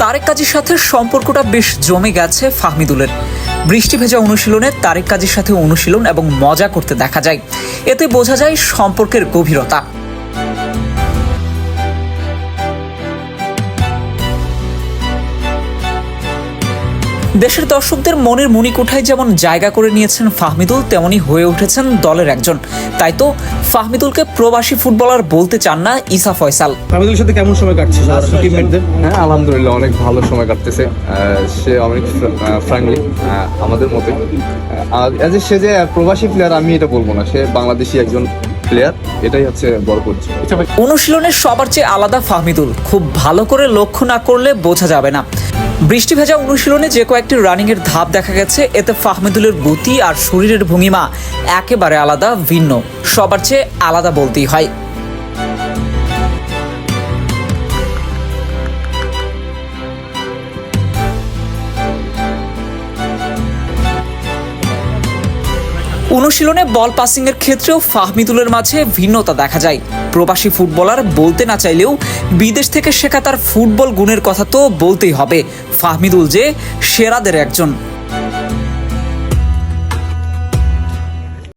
তারেক কাজীর সাথে সম্পর্কটা বেশ জমে গেছে ফাহমিদুলের। বৃষ্টি ভেজা অনুশীলনে তারেক কাজীর সাথে অনুশীলন এবং মজা করতে দেখা যায়। এতে বোঝা যায় সম্পর্কের গভীরতা। দেশের দর্শকদের মনের মণিকোঠায় যেমন জায়গা করে নিয়েছেন ফাহমিদুল তেমনি হয়ে উঠেছেন দলের একজন। তাই তো ফাহমিদুলকে প্রবাসী ফুটবলার বলতে চান না ইসা ফয়সাল। আমিদুলের সাথে কেমন সময় কাটছে? টিমমেটদের হ্যাঁ আলহামদুলিল্লাহ অনেক ভালো সময় কাটতেছে। সে অনেক ফ্র্যাঙ্কলি আমাদের মতে এ সে যে প্রবাসী প্লেয়ার আমি এটা বলব না। সে বাংলাদেশি একজন প্লেয়ার এটাই হচ্ছে বড় পরিচয়। অনুশীলনের সবার চেয়ে আলাদা ফাহমিদুল। খুব ভালো করে লক্ষ্য না করলে বোঝা যাবে না। বৃষ্টি ভেজা অনুশীলনে যে কয়েকটি রানিংয়ের ধাপ দেখা গেছে, এতে ফাহমিদুলের গতি আর শরীরের ভঙ্গিমা একেবারে আলাদা, ভিন্ন। সবার চেয়ে আলাদা বলতেই হয়। অনুশীলনে বল পাসিং এর ক্ষেত্রেও ফাহমিদুলের মাঝে ভিন্নতা দেখা যায়। প্রবাসী ফুটবলার বলতে না চাইলেও বিদেশ থেকে শেখা তার ফুটবল গুণের কথা তো বলতেই হবে। ফাহমিদুল যে সেরাদের একজন।